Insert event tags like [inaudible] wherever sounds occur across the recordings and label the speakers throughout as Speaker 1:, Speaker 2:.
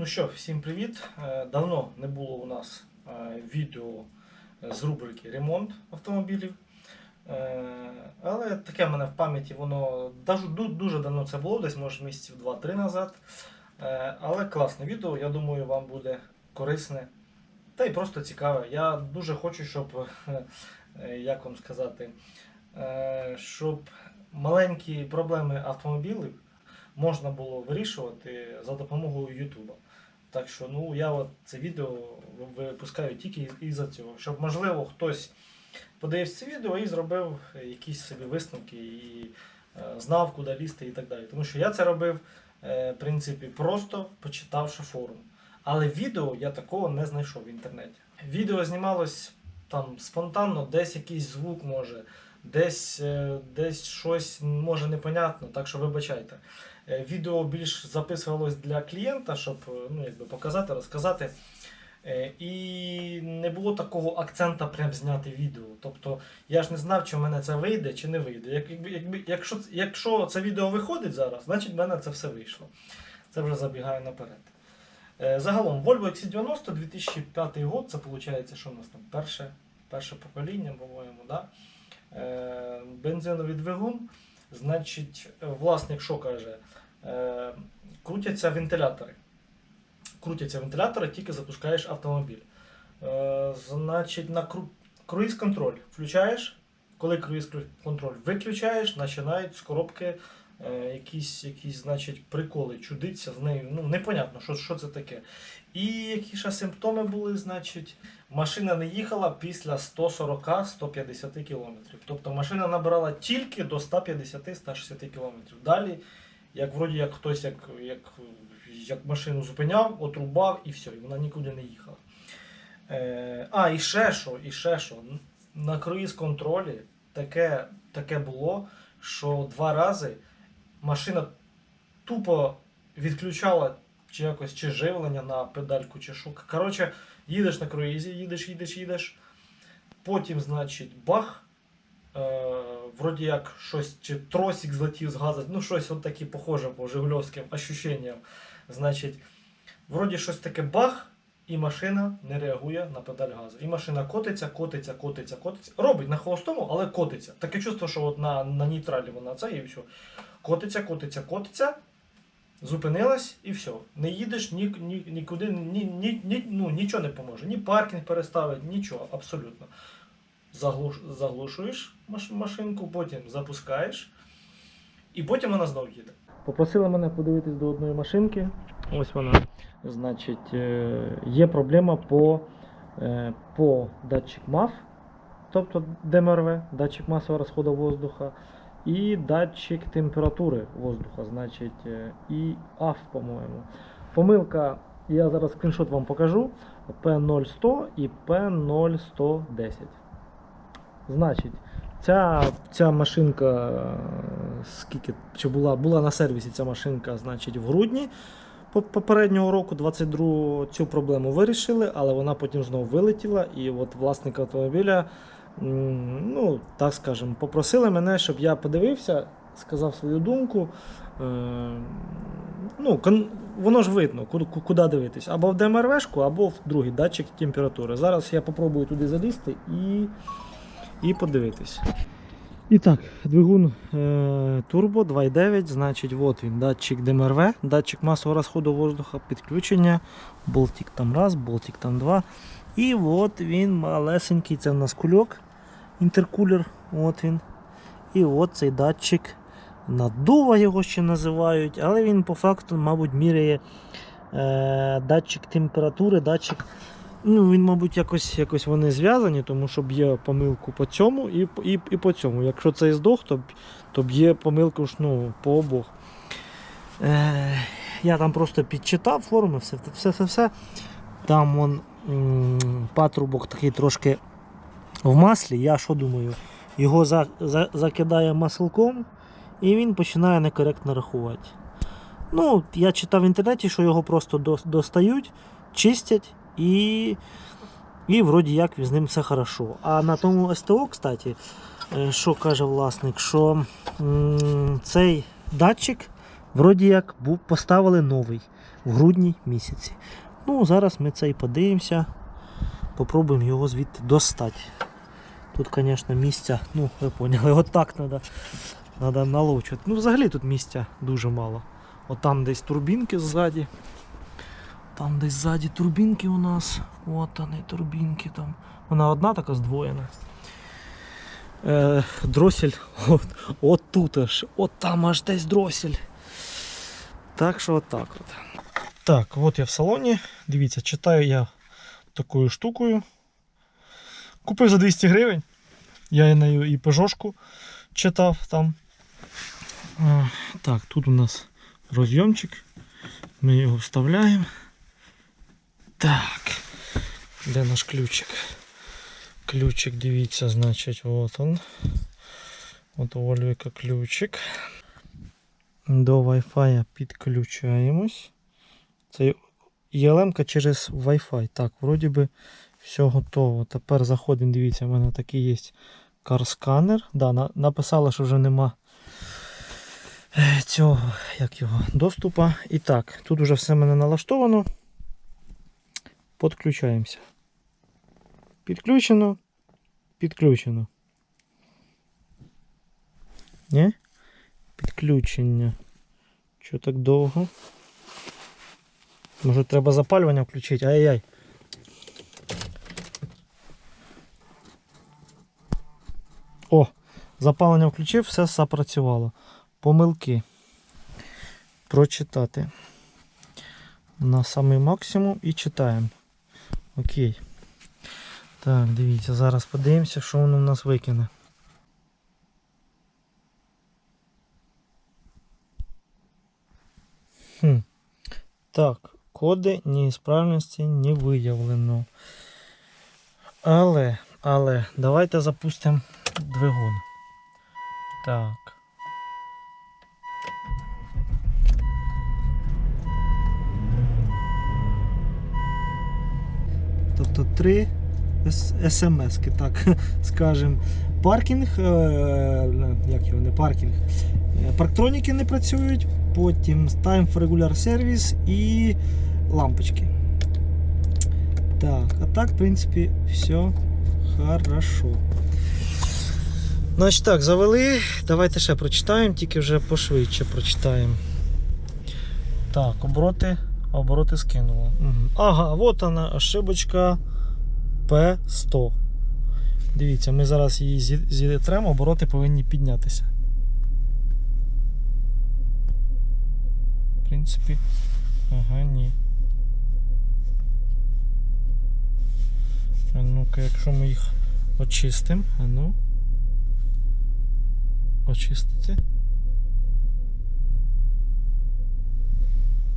Speaker 1: Ну що, всім привіт. Е, Давно не було у нас е, відео з рубрики Ремонт автомобілів. Е, Але таке в мене в пам'яті, воно дуже давно це було, десь може місяців 2-3 назад. Але класне відео, я думаю, вам буде корисне та й просто цікаве. Я дуже хочу, щоб, як вам сказати, щоб маленькі проблеми автомобілів можна було вирішувати за допомогою Ютуба. Так що ну, я от це відео випускаю тільки із-за цього, щоб можливо хтось подивився це відео і зробив якісь собі висновки і е, знав, куди лізти і так далі. Тому що я це робив, е, принципі, просто почитавши форум. Але відео я такого не знайшов в інтернеті. Відео знімалось там спонтанно, десь якийсь звук може, десь, е, десь щось може непонятно, так що вибачайте. Е, Відео більш записувалось для клієнта, щоб е, ну, якби показати, розказати. Е, І не було такого акцента прям зняти відео. Тобто я ж не знав, чи в мене це вийде, чи не вийде. Як, якби, якщо, якщо це відео виходить зараз, значить в мене це все вийшло. Це вже забігаю наперед. Загалом, Volvo XC90 2005 год, це виходить, що у нас там перше, перше покоління, по-моєму, да? Бензиновий двигун. Значить, власник що каже? Е, крутяться вентилятори. Крутяться вентилятори, тільки запускаєш автомобіль. Е, значить, на кру... круїз-контроль включаєш. Коли круїз-контроль виключаєш, починають з коробки е, якісь, якісь значить, приколи, чудиться з нею. Ну, непонятно, що, що це таке. І які ще симптоми були, значить, машина не їхала після 140-150 км. Тобто машина набирала тільки до 150-160 км. Далі, як вроді як хтось як, як, як машину зупиняв, отрубав і все, і вона нікуди не їхала. Е, а, і ще що, і ще що. На круїз-контролі таке, таке було, що два рази машина тупо відключала чи якось чи живлення на педальку, чи що. Коротше, їдеш на круїзі, їдеш, їдеш, їдеш. Потім, значить, бах. Е, вроді як щось, чи тросик злетів з газу, ну щось от таке похоже по жигульовським ощущенням. Значить, вроді щось таке бах, і машина не реагує на педаль газу. І машина котиться, котиться, котиться, котиться. Робить на холостому, але котиться. Таке чувство, що от на, на нейтралі вона це і все. Котиться, котиться, котиться. Зупинилась і все. Не їдеш ні, ні, нікуди, ні, ні, ні, ну, нічого не поможе. Ні паркінг переставить, нічого, абсолютно. Заглуш, заглушуєш маш, машинку, потім запускаєш, і потім вона знову їде. Попросили мене подивитись до одної машинки. Ось вона. Значить, е, є проблема по, е, по датчик МАФ, тобто ДМРВ, датчик масового розходу воздуха, і датчик температури воздуха, значить, е, і АФ, по-моєму. Помилка, я зараз скріншот вам покажу. P0100 і P0110. Значить, ця, ця машинка, е, скільки чи була, була на сервісі ця машинка, значить, в грудні попереднього року, 22-го, цю проблему вирішили, але вона потім знову вилетіла. І от власник автомобіля, ну, так скажемо, попросили мене, щоб я подивився, сказав свою думку. Е, ну, воно ж видно, куди дивитись. Або в ДМРВшку, або в другий датчик температури. Зараз я попробую туди залізти і, і подивитись. І так, двигун е, турбо 2.9, значить, от він, датчик ДМРВ, датчик масового розходу воздуха, підключення, болтик там раз, болтик там два. І от він малесенький, це в нас кульок, інтеркулер, от він. І от цей датчик наддува його ще називають, але він по факту, мабуть, міряє е, датчик температури, датчик. Ну, він, мабуть, якось, якось вони зв'язані, тому що б'є помилку по цьому і, і, і по цьому. Якщо цей здох, то, то б'є помилку ну, по обох. Е, я там просто підчитав форми, все, все, все, все. Там вон, м, патрубок такий трошки в маслі. Я що думаю? Його за, за, закидає маслком і він починає некоректно рахувати. Ну, я читав в інтернеті, що його просто до- достають, чистять і, і вроді як з ним все хорошо. А на тому СТО, кстати, е, що каже власник, що цей датчик вроді як був поставили новий. в грудні місяці. Ну, зараз ми це і подивимося. Попробуємо його звідти достати. Тут, звісно, місця, ну, ви поняли, [laughs] отак треба треба наловчувати. Ну, взагалі тут місця дуже мало. От там десь турбінки ззаді. Там десь ззаді турбінки у нас. От вони турбінки там. Вона одна така здвоєна. Е, дросель от, от тут аж, от там аж десь дросель. Так що отак от. Так, от я в салоні. Дивіться, читаю я такою штукою. Купив за 200 гривень. Я нею і пежошку читав там. А, так, тут у нас розйомчик. Ми його вставляємо. Так. Де наш ключик? Ключик, дивіться, значить, от он. От у Вольвика ключик. До Wi-Fi підключаємось. Це ELM через Wi-Fi. Так, вроді би все готово. Тепер заходимо, дивіться, в мене такий є кар-сканер. Да, на, написала, що вже нема цього як його, доступу. І так, тут вже все в мене налаштовано. Підключаємося. Підключено. Підключено. Ні? Підключення. Що так довго? Може треба запалювання включити? Ай-яй. О, запалення включив, все запрацювало. Помилки. Прочитати. На самий максимум і читаємо. Окей. Так, дивіться, зараз подивимося, що воно в нас викине. Хм. Так, коди неісправності не виявлено. Але, але, давайте запустимо двигун. Так. Три смс-ки, так [laughs] скажем. Паркінг, е, як його, не паркінг. е, Парктроніки не працюють, потім Time for Regular Service і лампочки. Так, а так, в принципі, все хорошо. Значить так, завели. Давайте ще прочитаємо, тільки вже пошвидше прочитаємо. Так, обороти, обороти скинуло. Угу. Ага, от вона, ошибочка P100. Дивіться, ми зараз її зі- зітремо, обороти повинні піднятися. В принципі, ага, ні. А ну-ка, якщо ми їх очистимо, а ну. Очистити.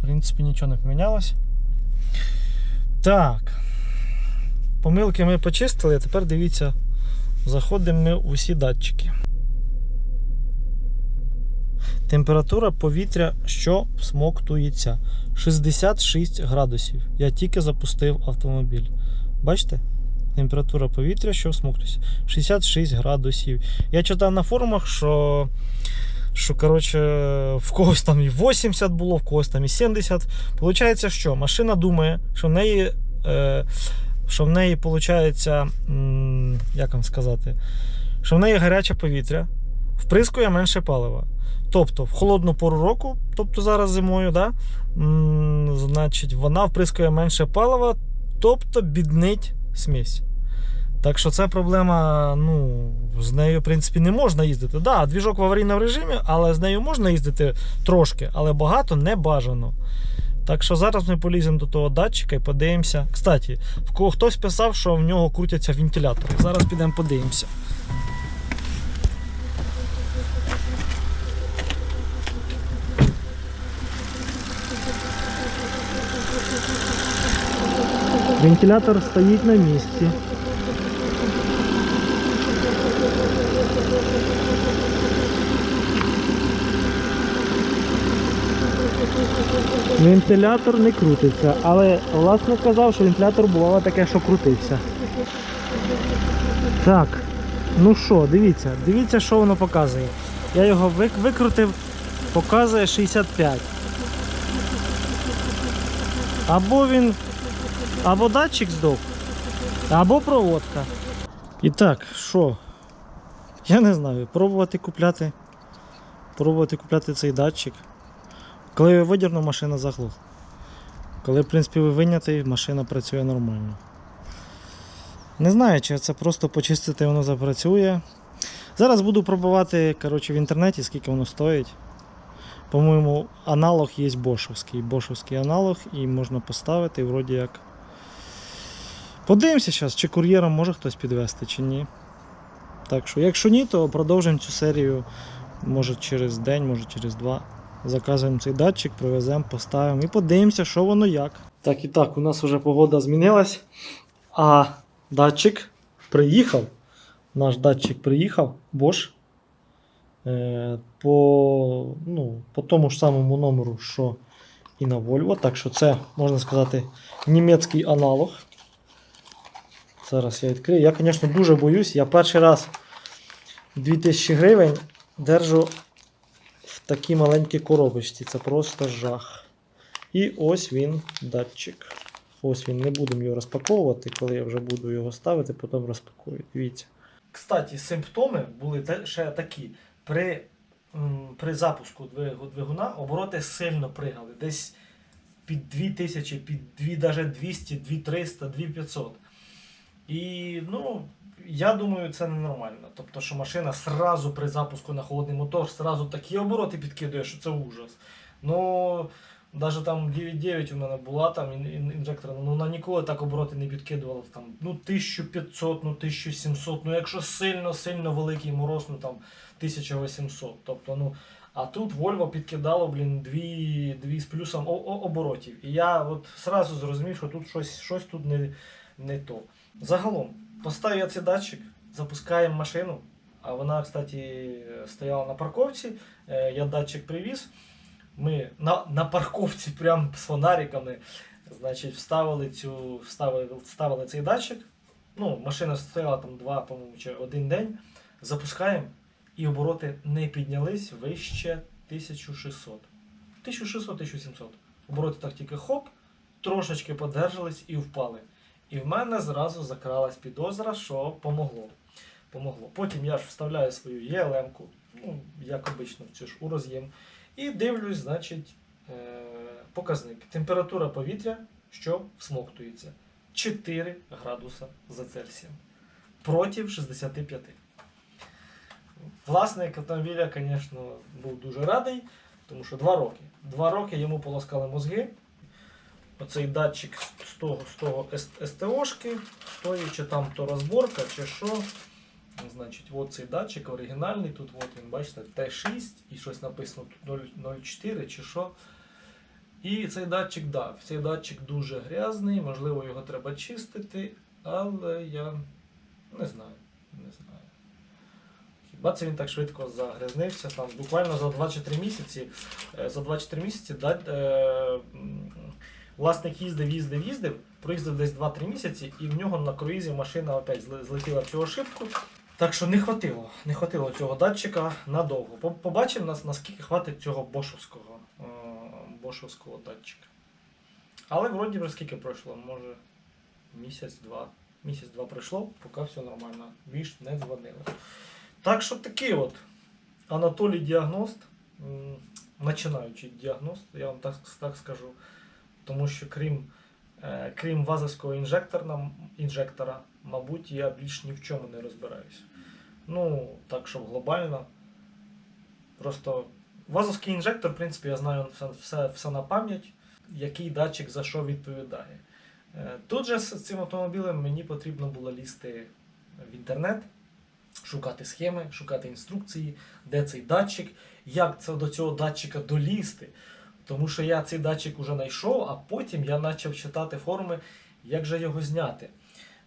Speaker 1: В принципі, нічого не помінялось. Так. Помилки ми почистили, а тепер дивіться, заходимо ми в усі датчики. Температура повітря, що всмоктується 66 градусів. Я тільки запустив автомобіль. Бачите? Температура повітря, що всмоктується 66 градусів. Я читав на форумах, що, що коротше, в когось там і 80 було, в когось там і 70. Получається, що машина думає, що в неї. Е, що в неї виходить, як вам сказати, що в неї гаряче повітря, вприскує менше палива. Тобто в холодну пору року, тобто зараз зимою, да, значить, вона вприскує менше палива, тобто біднить смесь. Так що це проблема, ну, з нею, в принципі, не можна їздити. Да, двіжок в аварійному режимі, але з нею можна їздити трошки, але багато не бажано. Так що зараз ми поліземо до того датчика і подивимося. Кстати, хтось писав, що в нього крутяться вентилятори. Зараз підемо подивимося. Вентилятор стоїть на місці. Вентилятор не крутиться, але власник казав, що вентилятор бувало таке, що крутився. Так, ну що, дивіться, дивіться, що воно показує. Я його вик- викрутив, показує 65. Або він. Або датчик здох, або проводка. І так, що? Я не знаю, пробувати купляти. Пробувати купляти цей датчик. Коли я видірну, машина заглохла. Коли, в принципі, ви винятий, машина працює нормально. Не знаю, чи це просто почистити воно запрацює. Зараз буду пробувати коротше, в інтернеті, скільки воно стоїть. По-моєму, аналог є бошовський. Бошовський аналог і можна поставити, вроді як. Подивимося зараз, чи кур'єром може хтось підвести, чи ні. Так що, якщо ні, то продовжимо цю серію. Може через день, може через два. Заказуємо цей датчик, привеземо, поставимо і подивимося, що воно як. Так і так, у нас вже погода змінилась, а датчик приїхав. Наш датчик приїхав, Bosch. Е, по, ну, по тому ж самому номеру, що і на Volvo. Так що це, можна сказати, німецький аналог. Зараз я відкрию. Я, звісно, дуже боюсь. Я перший раз 2000 гривень держу в такій маленькій коробочці. Це просто жах. І ось він, датчик. Ось він, не будемо його розпаковувати, коли я вже буду його ставити, потім розпакую. Дивіться. Кстати, симптоми були ще такі. При, при запуску двигуна обороти сильно пригали. Десь під 2000, під 2, даже 200, 2300, 2500. І ну, я думаю, це ненормально. Тобто, що машина сразу при запуску на холодний мотор, сразу такі обороти підкидує, що це ужас. Ну, навіть там 9.9 у мене була там ін- ін- інжектор, ну вона ніколи так обороти не підкидувала. Там, ну, 1500, ну 1700, ну якщо сильно-сильно великий мороз, ну там 1800. Тобто, ну, а тут Volvo підкидало, блін, дві, дві з плюсом оборотів. І я от сразу зрозумів, що тут щось, щось тут не, не то. Загалом, поставив я цей датчик, запускаємо машину. А вона, кстати, стояла на парковці. Е, Я датчик привіз. Ми на, на парковці, [laughs] прямо з фонариками, значить, вставили, цю, вставили, вставили цей датчик. Ну, машина стояла там два, по-моєму, чи один день. Запускаємо, і обороти не піднялись вище 1600. 1600-1700. Обороти так тільки хоп, трошечки подержались і впали. І в мене зразу закралась підозра, що помогло. помогло. Потім я ж вставляю свою ЄЛМ-ку, ну, як обично, в цю ж у роз'єм. І дивлюсь, значить, е, показник. Температура повітря, що всмоктується. 4 градуса за Цельсієм. Проти 65. Власник автомобіля, звісно, був дуже радий, тому що 2 роки. 2 роки йому полоскали мозги. Оцей датчик з того, з того СТОшки, стоїть, чи там то розборка, чи що. Значить, от датчик оригінальний, тут от він, бачите, Т6 і щось написано тут 0,04 чи що. І цей датчик, да, цей датчик дуже грязний, можливо, його треба чистити, але я не знаю. Не знаю. Хіба це він так швидко загрязнився? Там буквально за 2-3 місяці. е, За 2 чи 3 місяці да, е, власник їздив, їздив, їздив, проїздив десь 2-3 місяці, і в нього на круїзі машина опять злетіла цю ошибку. Так що не хватило, не хватило цього датчика надовго. По- Побачимо, нас- наскільки хватить цього бошовського, е, бошовського датчика. Але вроді вже скільки пройшло, може місяць-два. Місяць-два пройшло, поки все нормально. Більш не дзвонили. Так що такий от Анатолій діагност, починаючий діагност, я вам так, так скажу. Тому що крім, е, крім вазовського інжектора, мабуть, я більш ні в чому не розбираюсь. Ну, так, щоб глобально. Просто вазовський інжектор, в принципі, я знаю все, все, все на пам'ять, який датчик за що відповідає. Е, Тут же з цим автомобілем мені потрібно було лізти в інтернет, шукати схеми, шукати інструкції, де цей датчик, як це до цього датчика долізти. Тому що я цей датчик уже знайшов, а потім я почав читати форми, як же його зняти.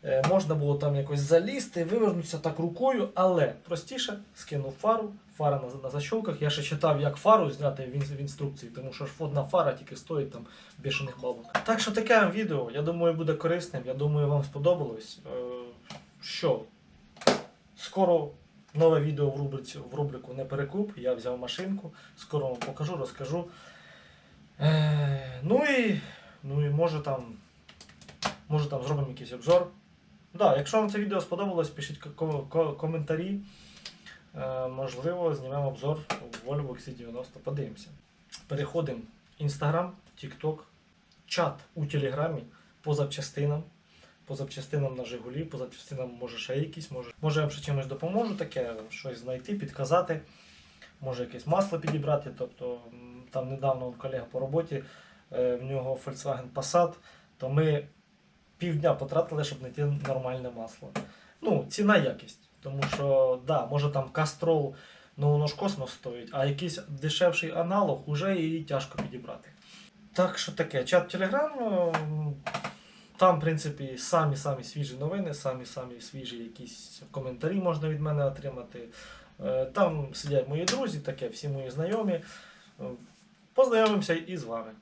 Speaker 1: Е, можна було там якось залізти, вивернутися так рукою, але простіше скинув фару, фара на, на защолках. Я ще читав, як фару зняти в, в інструкції, тому що ж одна фара тільки стоїть там бішених бабок. Так що таке відео, я думаю, буде корисним. Я думаю, вам сподобалось. Е, що? Скоро нове відео в рубриці в рубрику Не перекуп. Я взяв машинку. Скоро вам покажу, розкажу. Е, ну і Ну і може там, може там зробимо якийсь обзор. Да, якщо вам це відео сподобалось, пишіть ко- ко- коментарі. Е, можливо, знімемо обзор Volvo XC90. Подивимося. Переходимо Instagram, TikTok, чат у Телеграмі по запчастинам. По запчастинам на Жигулі, по запчастинам може ще якісь, може, може я вам чимось допоможу, таке щось знайти, підказати, може якесь масло підібрати. Тобто там недавно колега по роботі, е, в нього Volkswagen Passat, то ми півдня потратили, щоб знайти нормальне масло. Ну, ціна якість. Тому що, да, може там кастрол, ну воно ж космос стоїть, а якийсь дешевший аналог уже її тяжко підібрати. Так що таке, чат Телеграм. Там, в принципі, самі-самі свіжі новини, самі-самі свіжі якісь коментарі можна від мене отримати. Е, Там сидять мої друзі, таке, всі мої знайомі. Е, Познайомимося і з вами.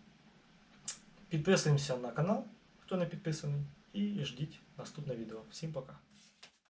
Speaker 1: Підписуємося на канал, хто не підписаний, і ждіть наступне відео. Всім пока.